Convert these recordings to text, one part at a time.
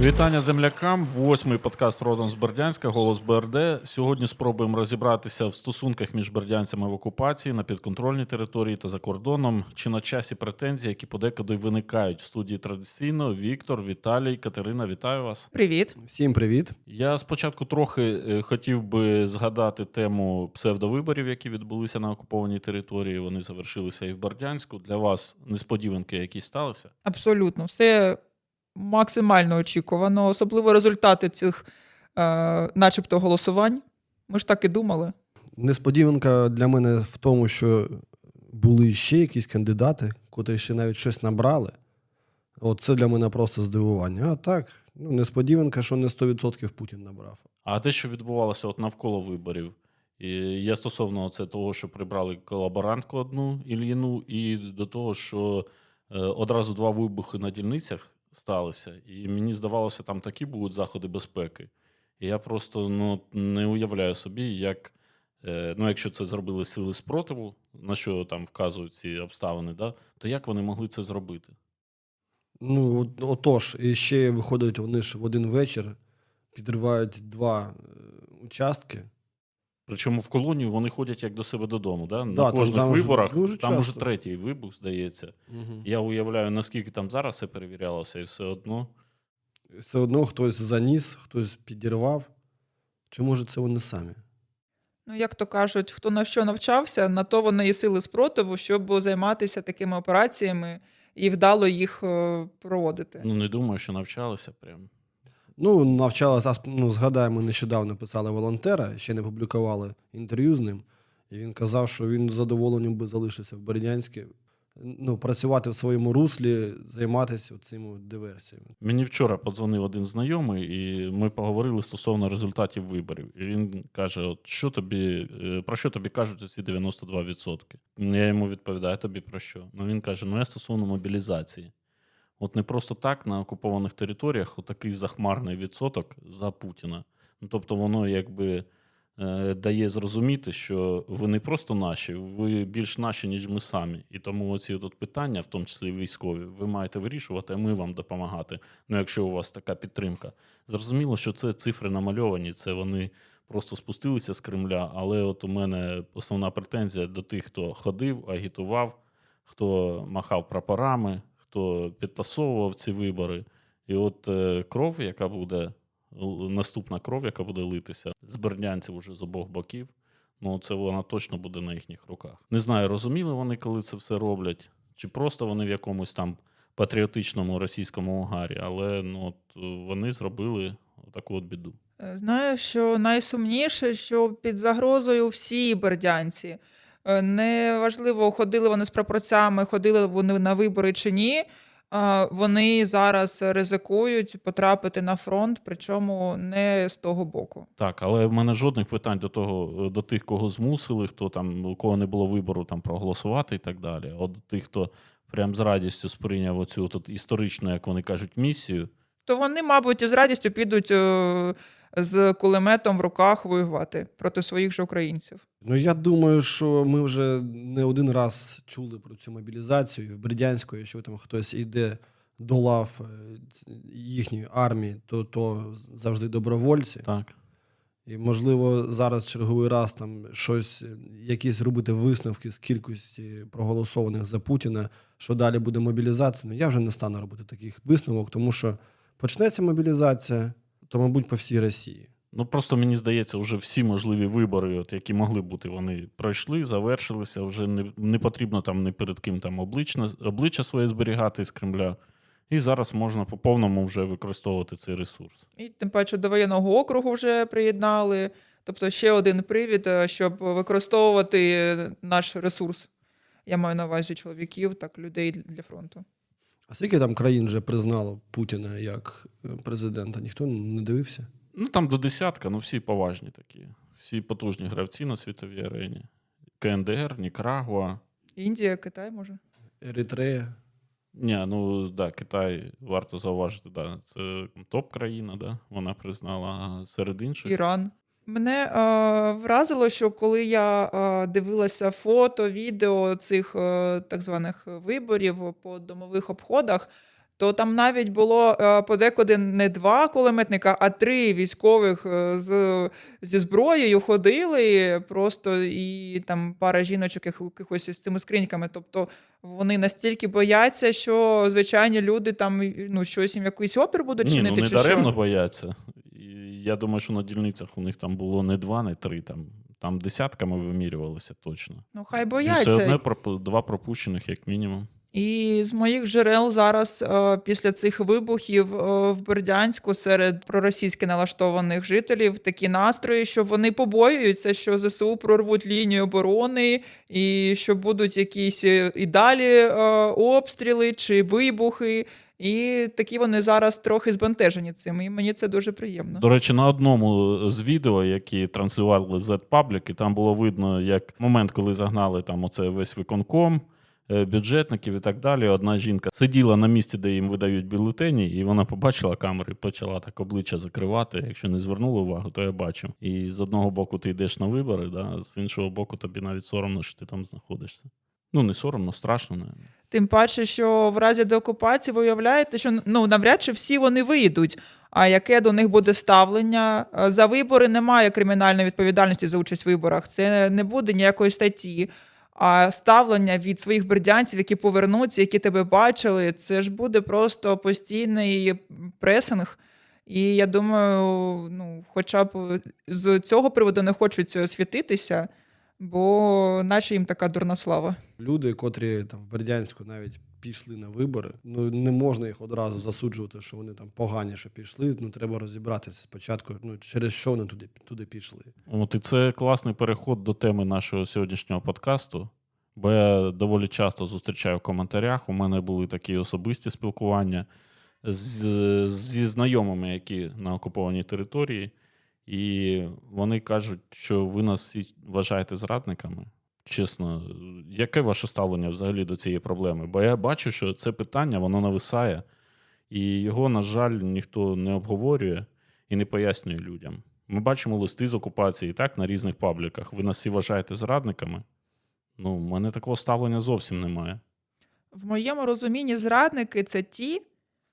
Вітання землякам. Восьмий подкаст родом з Бердянська, голос БРД. Сьогодні спробуємо розібратися в стосунках між бердянцями в окупації на підконтрольній території та за кордоном. Чи на часі претензії, які подекуди виникають в студії традиційно. Віктор, Віталій, Катерина, вітаю вас. Привіт. Всім привіт. Я спочатку трохи е, хотів би згадати тему псевдовиборів, які відбулися на окупованій території. Вони завершилися і в Бердянську. Для вас несподіванки якісь сталися? Абсолютно, все максимально очікувано, особливо результати цих, е, начебто, голосувань. Ми ж так і думали. Несподіванка для мене в тому, що були ще якісь кандидати, котрі ще навіть щось набрали. От це для мене просто здивування. А так, ну, несподіванка, що не 100% Путін набрав. А те, що відбувалося от навколо виборів, і є стосовно це того, що прибрали колаборантку одну Ільїну, і до того, що е, одразу два вибухи на дільницях сталися, і мені здавалося, там такі будуть заходи безпеки. І я просто ну, не уявляю собі, як, е, ну, якщо це зробили сили спротиву, на що там вказують ці обставини, да, то як вони могли це зробити? Ну, отож, і ще виходять вони ж в один вечір, підривають два е, участки. Причому в колонію вони ходять як до себе додому. Да? На Да, кожних там виборах дуже там уже часто. третій вибух, здається. Угу. Я уявляю, наскільки там зараз все перевірялося, і все одно. Все одно хтось заніс, хтось підірвав. Чи може це вони самі? Ну, як то кажуть, хто на що навчався, на то вони і сили спротиву, щоб займатися такими операціями і вдало їх е, проводити. Ну не думаю, що навчалися прям. Ну, навчала зараз, ну, згадаємо, нещодавно писали волонтера, ще не публікували інтерв'ю з ним. І він казав, що він з задоволенням би залишився в Бердянську, ну, працювати в своєму руслі, займатися цими диверсіями. Мені вчора подзвонив один знайомий, і ми поговорили стосовно результатів виборів. І він каже: От що тобі, е, про що тобі кажуть ці 92%? Я йому відповідаю, тобі про що? Ну він каже: ну я стосовно мобілізації. От не просто так на окупованих територіях отакий захмарний відсоток за Путіна. Ну, тобто, воно якби е, дає зрозуміти, що ви не просто наші, ви більш наші, ніж ми самі. І тому оці тут питання, в тому числі військові, ви маєте вирішувати, а ми вам допомагати. Ну, якщо у вас така підтримка. Зрозуміло, що це цифри намальовані, це вони просто спустилися з Кремля. Але от у мене основна претензія до тих, хто ходив, агітував, хто махав прапорами, хто підтасовував ці вибори. І от е, кров, яка буде наступна кров, яка буде литися з бердянців уже з обох боків. Ну, це вона точно буде на їхніх руках. Не знаю, розуміли вони, коли це все роблять, чи просто вони в якомусь там патріотичному російському угарі, але ну, от, вони зробили таку от біду. Е, Знаю, що найсумніше, що під загрозою всі бердянці. Е, Неважливо, ходили вони з прапорцями, ходили вони на вибори чи ні. Вони зараз ризикують потрапити на фронт, причому не з того боку. Так, але в мене жодних питань до того, е, до тих, кого змусили, хто там, у кого не було вибору там проголосувати і так далі. От тих, хто прям з радістю сприйняв оцю тут історичну, як вони кажуть, місію. То вони, мабуть, з радістю підуть е, з кулеметом в руках воювати проти своїх же українців. Ну, я думаю, що ми вже не один раз чули про цю мобілізацію в Бердянську, якщо там хтось йде до лав е, їхньої армії, то, то завжди добровольці. Так. І, можливо, зараз черговий раз там щось, е, якісь робити висновки з кількості проголосованих за Путіна, що далі буде мобілізація. Ну, я вже не стану робити таких висновок, тому що почнеться мобілізація, то, мабуть, по всій Росії. Ну просто мені здається, вже всі можливі вибори, от, які могли бути, вони пройшли, завершилися. Вже не, не потрібно там ні перед ким там обличчя, обличчя своє зберігати з Кремля. І зараз можна по повному вже використовувати цей ресурс. І тим паче до воєнного округу вже приєднали. Тобто ще один привід, е, щоб використовувати наш ресурс. Я маю на увазі чоловіків, так людей для фронту. А скільки там країн вже признало Путіна як е, президента? Ніхто не дивився. Ну там до десятка, ну всі поважні такі, всі потужні гравці на світовій арені. КНДР, Нікарагуа. Індія, Китай, може. Еритрея. Ні, ну да, Китай варто зауважити, да, це топ-країна, да, вона признала серед інших. Іран. Мене е, вразило, що коли я е, дивилася фото, відео цих е, так званих виборів по домових обходах, то там навіть було е, подекуди не два кулеметника, а три військових е, з, зі зброєю ходили просто і там пара жіночок якихось з цими скриньками. Тобто вони настільки бояться, що звичайні люди там ну, щось їм якийсь опір будуть Ні, чинити. ну не чи даремно що? бояться. Я думаю, що на дільницях у них там було не два, не три, там, там десятками вимірювалося точно. Ну, хай І все одне два пропущених, як мінімум. І з моїх джерел зараз, е, після цих вибухів е, в Бердянську серед проросійськи налаштованих жителів такі настрої, що вони побоюються, що ЗСУ прорвуть лінію оборони, і що будуть якісь е, і далі обстріли чи вибухи. І такі вони зараз трохи збентежені цим. І мені це дуже приємно. До речі, на одному з відео, які транслювали Паблік, і там було видно, як момент, коли загнали там оце весь виконком, бюджетників і так далі. Одна жінка сиділа на місці, де їм видають бюлетені, і вона побачила камери, почала так обличчя закривати. Якщо не звернули увагу, то я бачив. І з одного боку ти йдеш на вибори, да, з іншого боку, тобі навіть соромно, що ти там знаходишся. Ну, не соромно, страшно, навіть. Тим паче, що в разі деокупації ви уявляєте, що ну навряд чи всі вони вийдуть. А яке до них буде ставлення? Е, За вибори немає кримінальної відповідальності за участь в виборах. Це не буде ніякої статті. А ставлення від своїх бердянців, які повернуться, які тебе бачили, це ж буде просто постійний пресинг. І я думаю, ну, хоча б з цього приводу не хочуть світитися, бо наче їм така дурна слава. Люди, котрі там в Бердянську навіть пішли на вибори, ну не можна їх одразу засуджувати, що вони там погані, що пішли. Ну треба розібратися спочатку. Ну через що вони туди туди пішли. От і це класний переход до теми нашого сьогоднішнього подкасту. Бо я доволі часто зустрічаю в коментарях. У мене були такі особисті спілкування з, зі знайомими, які на окупованій території, і вони кажуть, що ви нас всі вважаєте зрадниками. Чесно, яке ваше ставлення взагалі до цієї проблеми? Бо я бачу, що це питання воно нависає, і його, на жаль, ніхто не обговорює і не пояснює людям. Ми бачимо листи з окупації так на різних пабліках. Ви нас всі вважаєте зрадниками. Ну, в мене такого ставлення зовсім немає. В моєму розумінні зрадники це ті,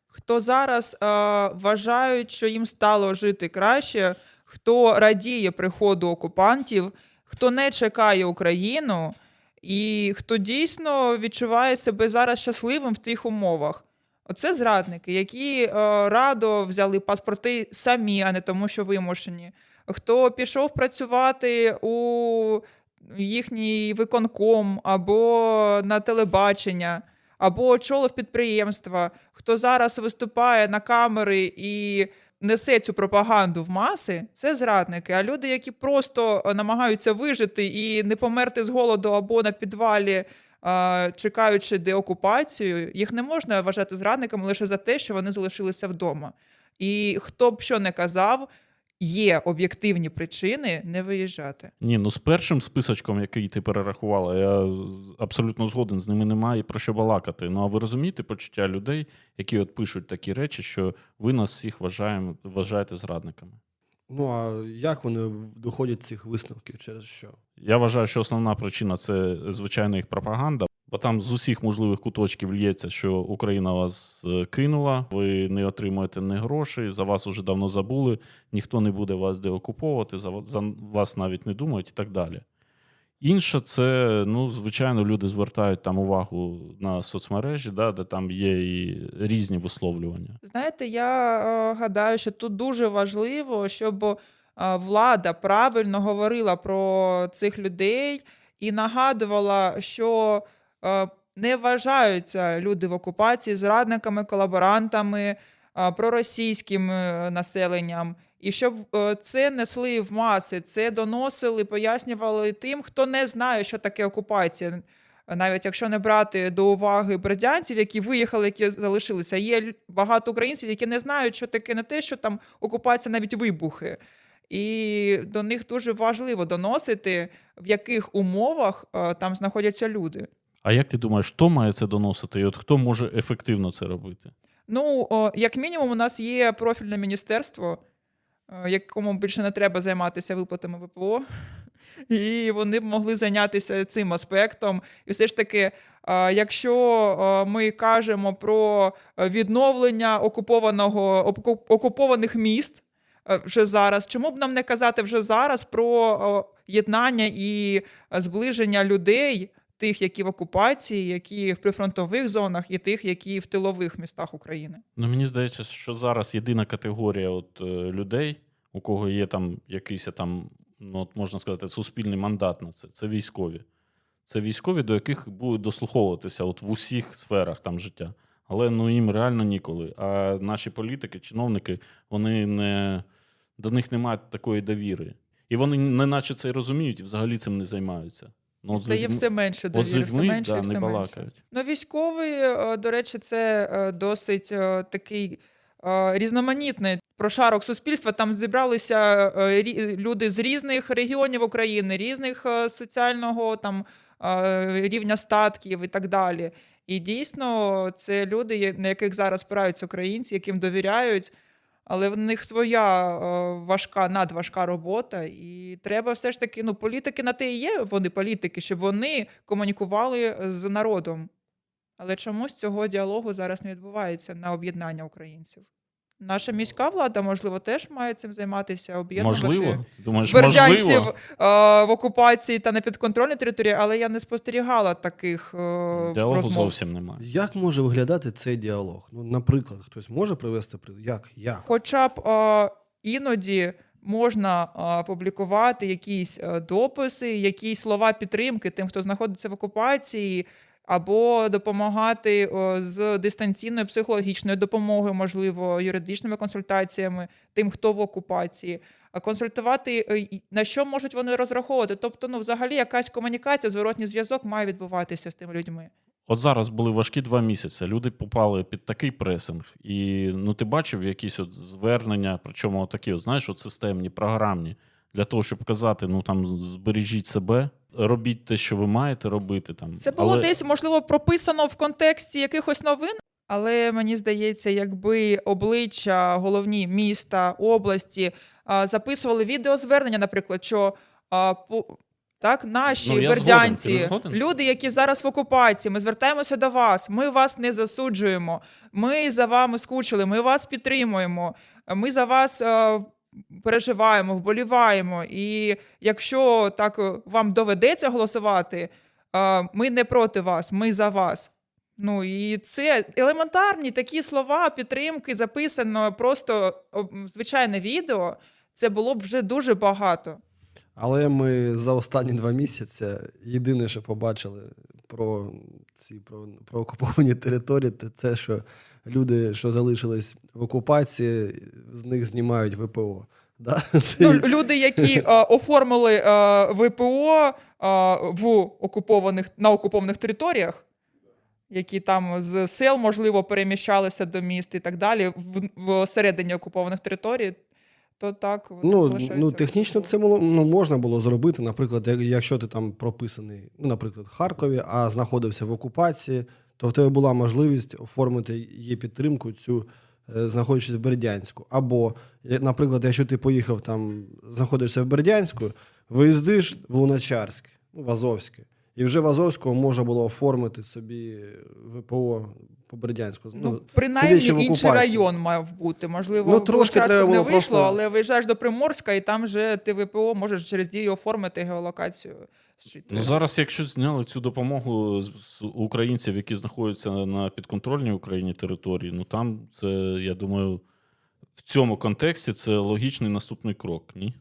хто зараз е, вважають, що їм стало жити краще, хто радіє приходу окупантів, хто не чекає Україну, і хто дійсно відчуває себе зараз щасливим в тих умовах. Оце зрадники, які е, радо взяли паспорти самі, а не тому, що вимушені. Хто пішов працювати у їхній виконком або на телебачення, або очолив підприємства, хто зараз виступає на камери і несе цю пропаганду в маси, це зрадники. А люди, які просто е, намагаються вижити і не померти з голоду або на підвалі, е, чекаючи деокупацію, їх не можна вважати зрадниками лише за те, що вони залишилися вдома. І хто б що не казав, є об'єктивні причини не виїжджати. Ні, ну з першим списочком, який ти перерахувала, я абсолютно згоден, з ними немає про що балакати. Ну а ви розумієте почуття людей, які от пишуть такі речі, що ви нас всіх вважаємо, вважаєте зрадниками? Ну а як вони доходять цих висновків? Через що? Я вважаю, що основна причина це звичайно їх пропаганда. Бо там з усіх можливих куточків лється, що Україна вас е, кинула, ви не отримуєте ні грошей, за вас уже давно забули, ніхто не буде вас деокуповувати, за вас навіть не думають і так далі. Інше, це, ну, звичайно, люди звертають там увагу на соцмережі, да, де там є і різні висловлювання. Знаєте, я е, гадаю, що тут дуже важливо, щоб е, влада правильно говорила про цих людей і нагадувала, що не вважаються люди в окупації зрадниками, колаборантами, е, проросійським е, населенням. І щоб е, це несли в маси, це доносили, пояснювали тим, хто не знає, що таке окупація. Навіть якщо не брати до уваги бердянців, які виїхали, які залишилися, є багато українців, які не знають, що таке не те, що там окупація, навіть вибухи. І до них дуже важливо доносити, в яких умовах е, там знаходяться люди. А як ти думаєш, хто має це доносити? І от хто може ефективно це робити? Ну, о, як мінімум, у нас є профільне міністерство, е, якому більше не треба займатися виплатами ВПО. і вони б могли зайнятися цим аспектом. І все ж таки, е, якщо е, ми кажемо про відновлення окупованого окупованих міст вже зараз, чому б нам не казати вже зараз про єднання і зближення людей, тих, які в окупації, які в прифронтових зонах, і тих, які в тилових містах України? Ну, мені здається, що зараз єдина категорія от, е, людей, у кого є там якийсь там, ну, от можна сказати, суспільний мандат на це, це військові. Це військові, до яких будуть дослуховуватися от в усіх сферах там життя. Але ну, їм реально ніколи. А наші політики, чиновники, вони не, до них немає такої довіри. І вони не наче це розуміють і взагалі цим не займаються. Ну, Стає людьми- все менше довіри, все менше да, і все менше. Ну, військовий, е, до речі, це е, досить е, такий різноманітний прошарок суспільства. Там зібралися люди з різних регіонів України, різних соціального там рівня статків і так далі. І дійсно, це люди, на яких зараз спираються українці, яким довіряють. Але в них своя е, важка, надважка робота, і треба все ж таки, ну, політики на те і є, вони політики, щоб вони комунікували з народом. Але чомусь цього діалогу зараз не відбувається на об'єднання українців. Наша міська влада, можливо, теж має цим займатися, об'єднувати Можливо? Ти думаєш, бердянців можливо? е, в окупації та на підконтрольній території, але я не спостерігала таких е, Діалогу розмов. зовсім немає. Як може виглядати цей діалог? Ну, наприклад, хтось може привести? Як? Як? Хоча б е, іноді можна е, публікувати якісь е, дописи, якісь слова підтримки тим, хто знаходиться в окупації, або допомагати з дистанційною психологічною допомогою, можливо, юридичними консультаціями тим, хто в окупації. Консультувати е, на що можуть вони розраховувати? Тобто, ну, взагалі, якась комунікація, зворотній зв'язок має відбуватися з тими людьми. От зараз були важкі два місяці. Люди попали під такий пресинг, і ну ти бачив якісь от звернення, причому такі, от, знаєш, от системні, програмні, для того, щоб казати: ну там збережіть себе, робіть те, що ви маєте робити. Там Це було Але десь, можливо, прописано в контексті якихось новин, але мені здається, якби обличчя головні міста, області записували відеозвернення, наприклад, що так, наші Ну, згоден. бердянці, згоден? люди, які зараз в окупації, ми звертаємося до вас, ми вас не засуджуємо, ми за вами скучили, ми вас підтримуємо, ми за вас. Переживаємо, вболіваємо, і якщо так е, вам доведеться голосувати, ми не проти вас, ми за вас. Ну і це елементарні такі слова підтримки, записано просто звичайне відео. Це було б вже дуже багато. Але ми за останні два місяці єдине, що побачили про ці про, про окуповані території, це що люди, що залишились в окупації, з них знімають ВПО. Да? Це, Ну, люди, які е, оформили е, ВПО е, в окупованих на окупованих територіях, які там з сел, можливо, переміщалися до міст і так далі, в, в середині окупованих територій, то так ну, ну, технічно це було, ну, можна було зробити. Наприклад, якщо ти там прописаний, ну, наприклад, в Харкові, а знаходився в окупації, то в тебе була можливість оформити її підтримку цю, е, знаходячись в Бердянську. Або, е, наприклад, якщо ти поїхав там, знаходишся в Бердянську, виїздиш в Луначарськ, ну, в Азовське. І вже в Азовському можна було оформити собі ВПО по Бердянську. Ну, принаймні інший район мав бути. Можливо, Ну, трошки треба не вийшло, просто- але виїжджаєш до Приморська, і там вже ти ВПО можеш через дію оформити геолокацію. Ну, зараз, якщо зняли цю допомогу з з українців, які знаходяться на підконтрольній Україні території, ну там це, я думаю, в цьому контексті це логічний наступний крок, ні?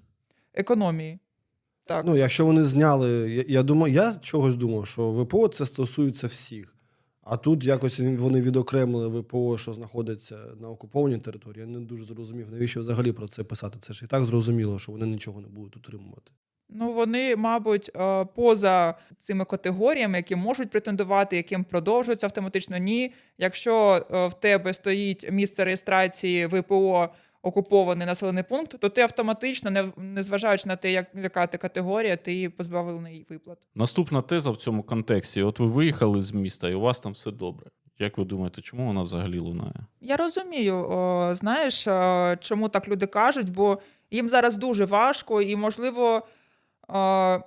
Економії. Так. Ну, якщо вони зняли, я, я думаю, я чогось думав, що ВПО це стосується всіх. А тут якось вони відокремили ВПО, що знаходиться на окупованій території. Я не дуже зрозумів, навіщо взагалі про це писати. Це ж і так зрозуміло, що вони нічого не будуть утримувати. Ну, вони, мабуть, е, поза цими категоріями, які можуть претендувати, яким продовжується автоматично. Ні. Якщо е, в тебе стоїть місце реєстрації ВПО окупований населений пункт, то ти автоматично, не- незважаючи на те, як, яка ти категорія, ти позбавлений виплат. Наступна теза в цьому контексті: от ви виїхали з міста, і у вас там все добре. Як ви думаєте, чому вона взагалі лунає? Я розумію, о, знаєш, е, чому так люди кажуть, бо їм зараз дуже важко, і, можливо,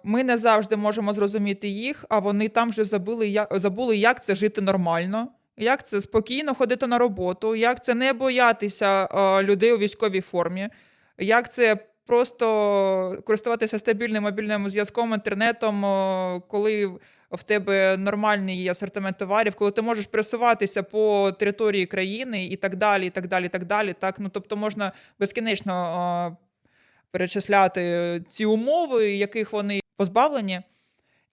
ми не завжди можемо зрозуміти їх, а вони там вже забули, забули, як це жити нормально, як це спокійно ходити на роботу, як це не боятися людей у військовій формі, як це просто користуватися стабільним мобільним зв'язком, інтернетом, коли в тебе нормальний асортимент товарів, коли ти можеш пересуватися по території країни і так далі, і так далі, і так далі. Так, ну, тобто можна безкінечно перечисляти ці умови, яких вони позбавлені.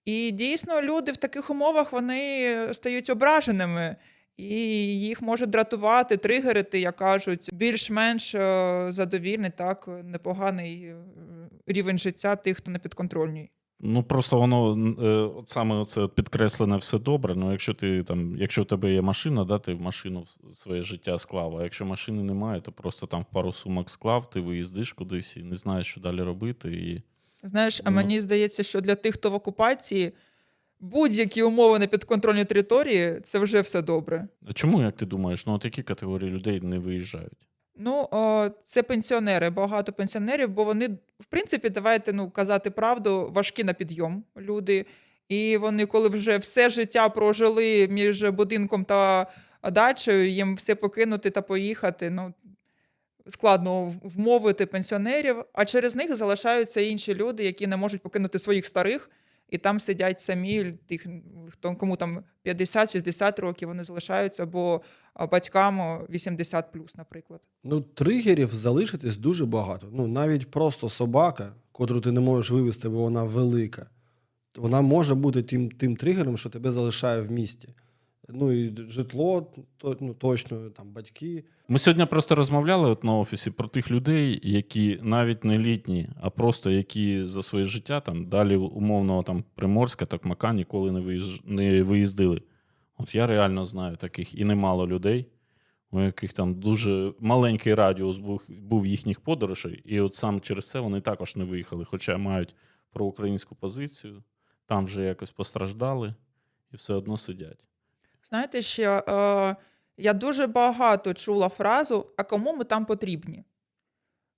І дійсно люди в таких умовах вони стають ображеними, і їх може дратувати, тригерити, як кажуть, більш-менш е, задовільний, так, непоганий е, рівень життя тих, хто не підконтрольний. Ну просто воно е, от саме оце підкреслене все добре. Ну, якщо ти там, якщо в тебе є машина, да, ти в машину своє життя склав. А якщо машини немає, то просто там в пару сумок склав, ти виїздиш кудись і не знаєш, що далі робити. І Знаєш, а Ну. мені здається, що для тих, хто в окупації, будь-які умови на підконтрольній території це вже все добре. А чому, як ти думаєш, ну от які категорії людей не виїжджають? Ну, о, це пенсіонери, багато пенсіонерів, бо вони, в принципі, давайте ну, казати правду, важкі на підйом люди. І вони, коли вже все життя прожили між будинком та дачею, їм все покинути та поїхати. Ну, складно вмовити пенсіонерів, а через них залишаються інші люди, які не можуть покинути своїх старих, і там сидять самі, тих, хто кому там 50-60 років, вони залишаються, бо батькам 80 плюс, наприклад. Ну, тригерів залишитись дуже багато. Ну, навіть просто собака, котру ти не можеш вивезти, бо вона велика, вона може бути тим, тим тригером, що тебе залишає в місті. Ну і житло, то, ну, точно, там батьки. Ми сьогодні просто розмовляли от на офісі про тих людей, які навіть не літні, а просто які за своє життя там далі умовного там Приморська, Токмака ніколи не, виїж... не виїздили. От я реально знаю таких і немало людей, у яких там дуже маленький радіус був, був їхніх подорожей, і от сам через це вони також не виїхали, хоча мають проукраїнську позицію, там вже якось постраждали і все одно сидять. Знаєте, ще е, я дуже багато чула фразу: а кому ми там потрібні?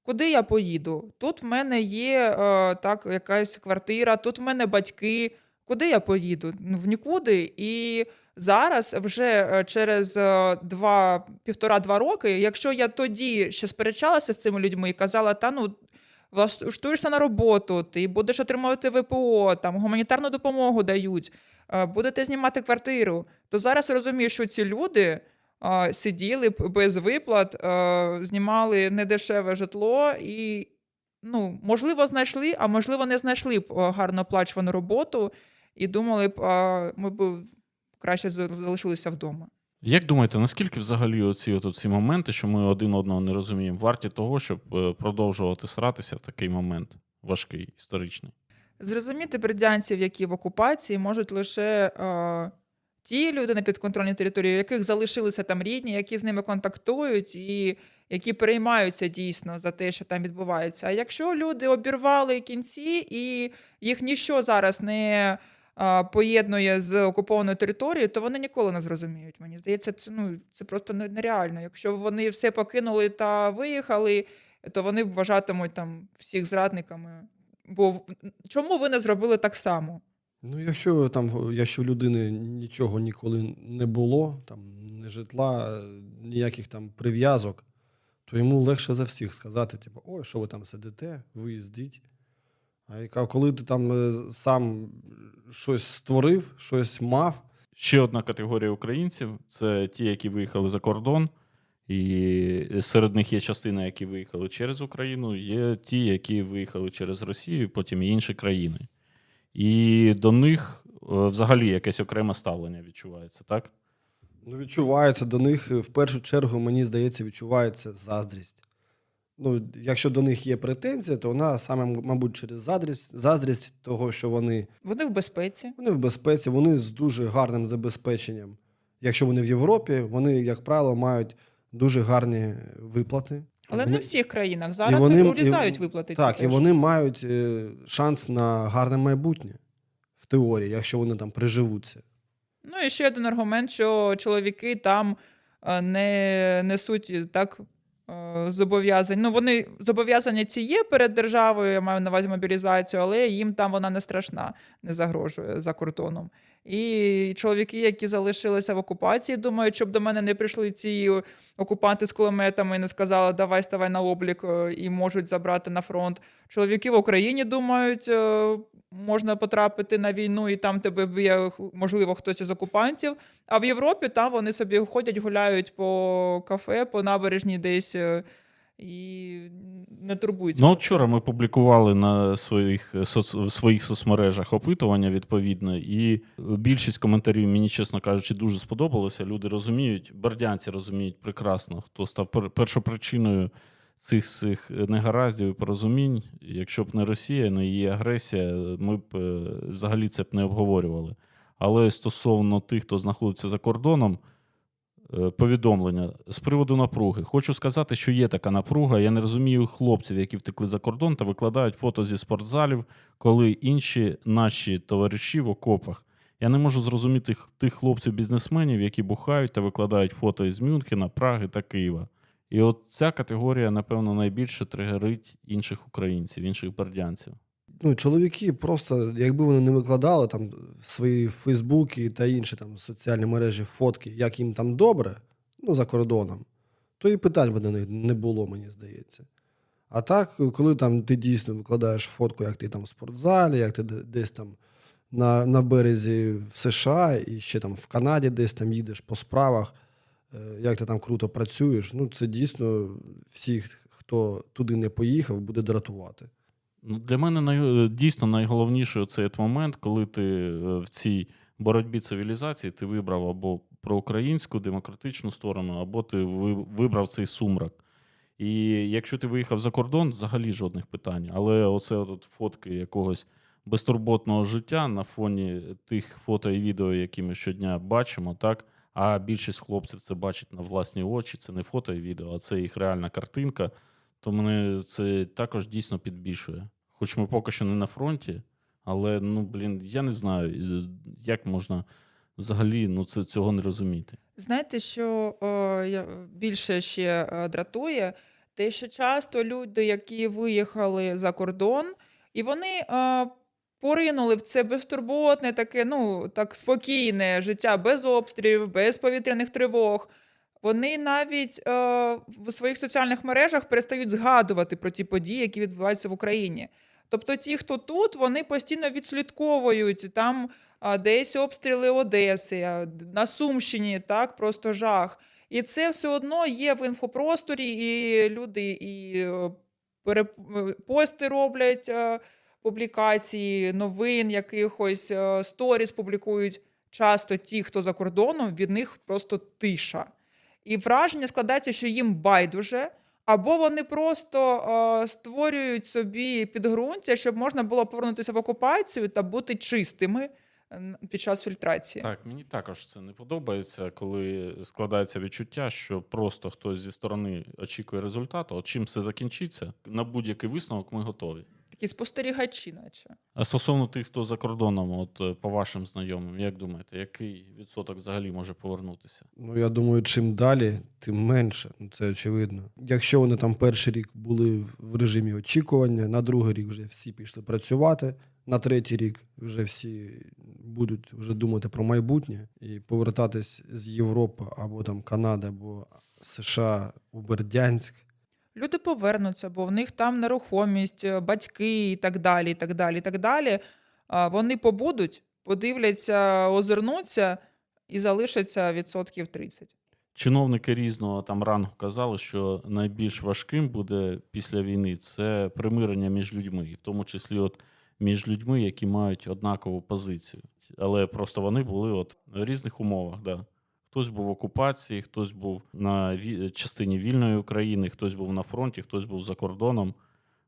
Куди я поїду? Тут в мене є е, так, якась квартира, тут в мене батьки. Куди я поїду? В нікуди. І зараз, вже е, через е, два, півтора-два роки, якщо я тоді ще сперечалася з цими людьми і казала, та ну. Влаштуєшся на роботу, ти будеш отримувати ВПО, там гуманітарну допомогу дають, е, будете знімати квартиру. То зараз розумію, що ці люди сиділи б без виплат, знімали недешеве житло і, ну, можливо, знайшли, а можливо, не знайшли б гарно оплачувану роботу і думали б, ми б краще залишилися вдома. Як думаєте, наскільки взагалі оці, от, ці моменти, що ми один одного не розуміємо, варті того, щоб е, продовжувати сратися в такий момент важкий, історичний? Зрозуміти бердянців, які в окупації, можуть лише е, ті люди на підконтрольній території, у яких залишилися там рідні, які з ними контактують і які переймаються дійсно за те, що там відбувається. А якщо люди обірвали кінці і їх ніщо зараз не поєднує з окупованою територією, то вони ніколи не зрозуміють. Мені здається, це, ну, це просто нереально. Якщо вони все покинули та виїхали, то вони вважатимуть там всіх зрадниками. Бо чому ви не зробили так само? Ну, якщо там, якщо в людини нічого ніколи не було, там ні житла, ніяких там прив'язок, то йому легше за всіх сказати: типу, ой, що ви там сидите, виїздіть. А яка, коли ти там е, сам щось створив, щось мав, Ще одна категорія українців це ті, які виїхали за кордон, і серед них є частина, які виїхали через Україну, є ті, які виїхали через Росію, потім і інші країни. І до них е, взагалі якесь окреме ставлення відчувається, так? Ну, відчувається до них, е, в першу чергу, мені здається, відчувається заздрість. Ну, якщо до них є претензія, то вона саме, мабуть, через заздрість, заздрість того, що вони, Вони в безпеці. вони в безпеці, вони з дуже гарним забезпеченням. Якщо вони в Європі, вони, як правило, мають дуже гарні виплати. Але вони, не в всіх країнах. Зараз вони- і- урізають виплати. ці Так, і теж. вони мають е, шанс на гарне майбутнє в теорії, якщо вони там приживуться. Ну і ще один аргумент, що чоловіки там е, не несуть так е, зобов'язань. Ну, вони зобов'язання ці є перед державою, я маю на увазі мобілізацію, але їм там вона не страшна, не загрожує за кордоном. І чоловіки, які залишилися в окупації, думають, щоб до мене не прийшли ці окупанти з кулеметами і не сказали, давай ставай на облік е, і можуть забрати на фронт. Чоловіки в Україні думають, е, можна потрапити на війну, і там тебе б'є, можливо, хтось із окупантів. А в Європі там вони собі ходять, гуляють по кафе, по набережній десь е, і не турбуються. Ну, вчора ми публікували на своїх, соц... в своїх соцмережах опитування відповідно, і більшість коментарів мені, чесно кажучи, дуже сподобалося. Люди розуміють, бердянці розуміють прекрасно, хто став пер- першопричиною цих цих негараздів і порозумінь. Якщо б не Росія, не її агресія, ми б е, взагалі це б не обговорювали. Але стосовно тих, хто знаходиться за кордоном, повідомлення з приводу напруги. Хочу сказати, що є така напруга. Я не розумію хлопців, які втекли за кордон та викладають фото зі спортзалів, коли інші наші товариші в окопах. Я не можу зрозуміти тих хлопців-бізнесменів, які бухають та викладають фото із Мюнхена, Праги та Києва. І от ця категорія, напевно, найбільше тригерить інших українців, інших бердянців. Ну, чоловіки просто, якби вони не викладали там свої Фейсбуки та інші там соціальні мережі фотки, як їм там добре, ну, за кордоном, то і питань би до них не було, мені здається. А так, коли там ти дійсно викладаєш фотку, як ти там в спортзалі, як ти десь там на, на березі в США і ще там в Канаді десь там їдеш по справах, е, як ти там круто працюєш, ну це дійсно всіх, хто туди не поїхав, буде дратувати. Ну, Для мене най... дійсно найголовніший цей момент, коли ти е, в цій боротьбі цивілізації ти вибрав або проукраїнську демократичну сторону, або ти ви- вибрав цей сумрак. І якщо ти виїхав за кордон, взагалі жодних питань. Але оце от фотки якогось безтурботного життя на фоні тих фото і відео, які ми щодня бачимо, так. А більшість хлопців це бачить на власні очі. Це не фото і відео, а це їх реальна картинка. То мене це також дійсно підбільшує. Хоч ми поки що не на фронті, але ну блін, я не знаю, е, як можна взагалі ну, це, цього не розуміти. Знаєте, що е, я- більше ще е, дратує, те, що часто люди, які виїхали за кордон, і вони е, поринули в це безтурботне, таке, ну, так спокійне життя без обстрілів, без повітряних тривог. Вони навіть е, в своїх соціальних мережах перестають згадувати про ті події, які відбуваються в Україні. Тобто, ті, хто тут, вони постійно відслідковують там а, десь обстріли Одеси, на Сумщині, так, просто жах. І це все одно є в інфопросторі, і люди і е, е, пости роблять, е, публікації, новин, якихось е, сторіс публікують. Часто ті, хто за кордоном, від них просто тиша. І враження складається, що їм байдуже, або вони просто е, створюють собі підґрунтя, щоб можна було повернутися в окупацію та бути чистими під час фільтрації. Так, мені також це не подобається, коли складається відчуття, що просто хтось зі сторони очікує результату. От чим все закінчиться, на будь-який висновок ми готові. Такі спостерігачі, наче. А стосовно тих, хто за кордоном, от е, по вашим знайомим, як думаєте, який відсоток взагалі може повернутися? Ну, я думаю, чим далі, тим менше. Ну, це очевидно. Якщо вони там перший рік були в- в режимі очікування, на другий рік вже всі пішли працювати, на третій рік вже всі будуть вже думати про майбутнє і повертатись з Європи або там Канади, або США у Бердянськ. Люди повернуться, бо в них там нерухомість, е, батьки і так далі. і так далі, і так далі. Вони побудуть, подивляться, озирнуться і залишаться відсотків 30. Чиновники різного там рангу казали, що найбільш важким буде після війни це примирення між людьми, і в тому числі от між людьми, які мають однакову позицію. Але просто вони були от в різних умовах. Да. Хтось був в окупації, хтось був на частині вільної України, хтось був на фронті, хтось був за кордоном.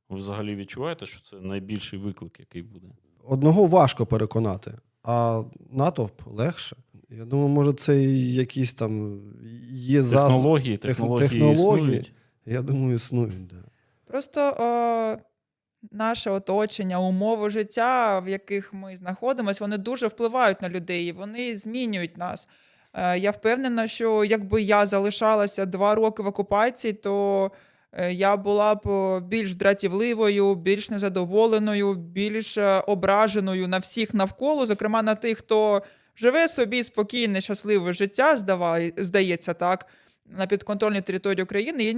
Ви взагалі відчуваєте, що це найбільший виклик, який буде? Одного важко переконати, а натовп легше. Я думаю, може, це якісь там є. Технології, тех- технології, технології. існують. Я думаю, існують. Да. Просто е, наше оточення, умови життя, в яких ми знаходимося, вони дуже впливають на людей, вони змінюють нас. Е, Я впевнена, що якби я залишалася два роки в окупації, то е, я була б більш дратівливою, більш незадоволеною, більш е, ображеною на всіх навколо, зокрема на тих, хто живе собі спокійне, щасливе життя, здається так, на підконтрольній території України і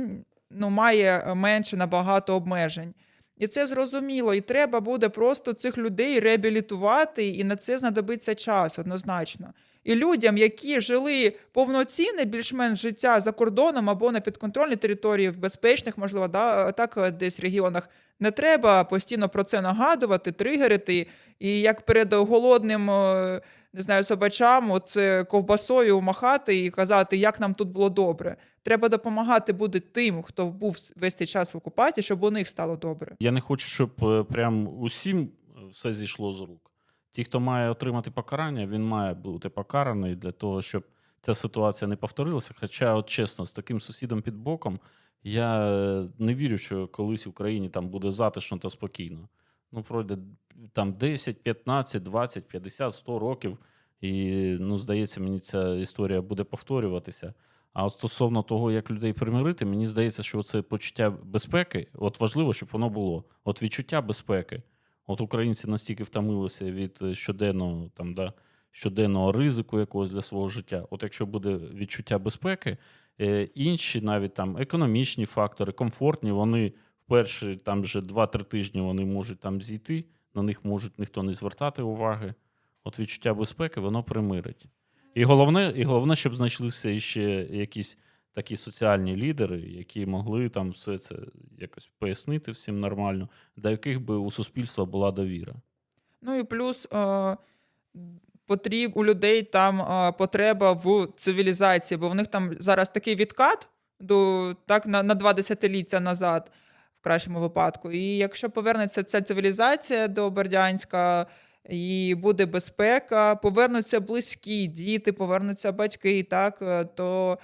ну, має менше набагато обмежень. І це зрозуміло, і треба буде просто цих людей реабілітувати, і на це знадобиться час однозначно. І людям, які жили повноцінне більш-менш життя за кордоном або на підконтрольній території, в безпечних, можливо, да, так е, десь регіонах, не треба постійно про це нагадувати, тригерити. І як перед голодним, е, не знаю, собачам, оце ковбасою махати і казати, як нам тут було добре. Треба допомагати буде тим, хто був весь цей час в окупації, щоб у них стало добре. Я не хочу, щоб е, прям усім все зійшло з рук. Ті, хто має отримати покарання, він має бути покараний для того, щоб ця ситуація не повторилася. Хоча, от чесно, з таким сусідом під боком я е, не вірю, що колись в Україні там буде затишно та спокійно. Ну, пройде там 10, 15, 20, 50, 100 років, і ну, здається, мені ця історія буде повторюватися. А от стосовно того, як людей примирити, мені здається, що це почуття безпеки, от важливо, щоб воно було. От відчуття безпеки. От українці настільки втомилися від е, щоденного там, да, щоденного ризику якогось для свого життя. От якщо буде відчуття безпеки, е, інші навіть там економічні фактори, комфортні, вони в перші там вже 2-3 тижні вони можуть там зійти, на них можуть ніхто не звертати уваги. От відчуття безпеки, воно примирить. І головне, і головне, щоб знайшлися ще якісь такі соціальні лідери, які могли там все це якось пояснити всім нормально, до яких би у суспільства була довіра. Ну і плюс е, потріб у людей там е, потреба в цивілізації, бо в них там зараз такий відкат до так на, на два десятиліття назад, в кращому випадку. І якщо повернеться ця цивілізація до Бердянська. І буде безпека, повернуться близькі діти, повернуться батьки, так е, то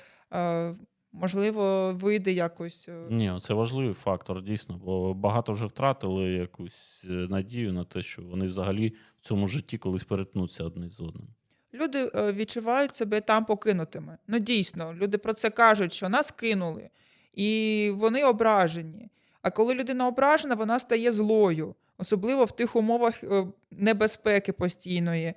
можливо вийде якось. е, Ні, це важливий фактор, дійсно, бо багато вже втратили якусь е, надію на те, що вони взагалі в цьому житті колись перетнуться одне з одним. Люди е, відчувають себе там покинутими. Ну дійсно, люди про це кажуть, що нас кинули, і вони ображені. А коли людина ображена, вона стає злою, особливо в тих умовах е, небезпеки постійної,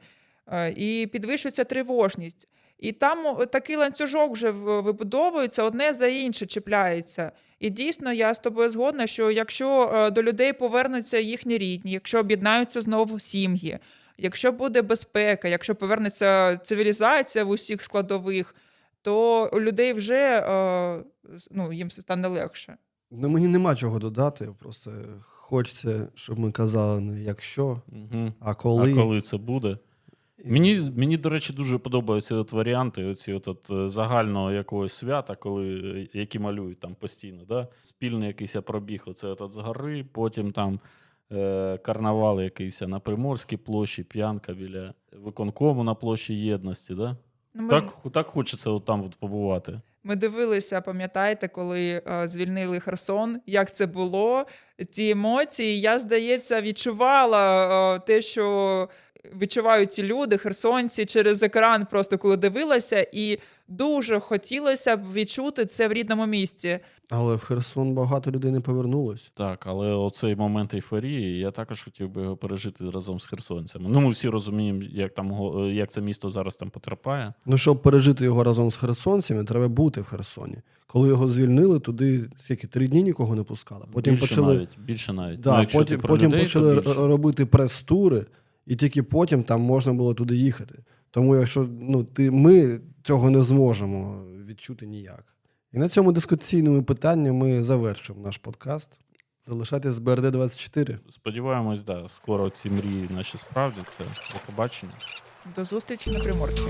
Е, і підвищується тривожність. І там такий ланцюжок вже в- вибудовується, одне за інше чіпляється. І дійсно, я з тобою згодна, що якщо е, до людей повернуться їхні рідні, якщо об'єднаються знову сім'ї, якщо буде безпека, якщо повернеться цивілізація в усіх складових, то у людей вже е, ну, їм стане легше. Ну, мені нема чого додати. Просто хочеться, щоб ми казали не якщо, Угу. а коли. А коли це буде? Мені, мені, до речі, дуже подобаються от варіанти оці от, от е, загального якогось свята, коли, е, які малюють там постійно. Да? Спільний якийсь пробіг, оце от, от з гори, потім там е, карнавал якийсь на Приморській площі, п'янка біля виконкому на площі єдності. Да? Ну, ми, ж- Так, так хочеться от там от побувати. ми дивилися, пам'ятаєте, коли е, звільнили Херсон, як це було, ці емоції. Я, здається, відчувала е, те, що відчувають ці люди, херсонці, через екран, просто коли дивилася, і дуже хотілося б відчути це в рідному місці. Але в Херсон багато людей не повернулось. Так, але оцей момент ейфорії, я також хотів би його пережити разом з херсонцями. Ну, ми всі розуміємо, як там го- як це місто зараз там потерпає. Ну, щоб пережити його разом з херсонцями, треба бути в Херсоні. Коли його звільнили, туди скільки три дні нікого не пускали. Потім більше почали, навіть, більше навіть. да, Ну, потім, потім людей, почали більше. робити прес-тури, і тільки потім там можна було туди їхати. Тому, якщо ну, ти, ми цього не зможемо відчути ніяк. І на цьому дискусійному питанні ми завершимо наш подкаст. Залишайтесь з БРД 24. Сподіваємось, да, скоро ці мрії наші справдяться. До побачення. До зустрічі на приморці.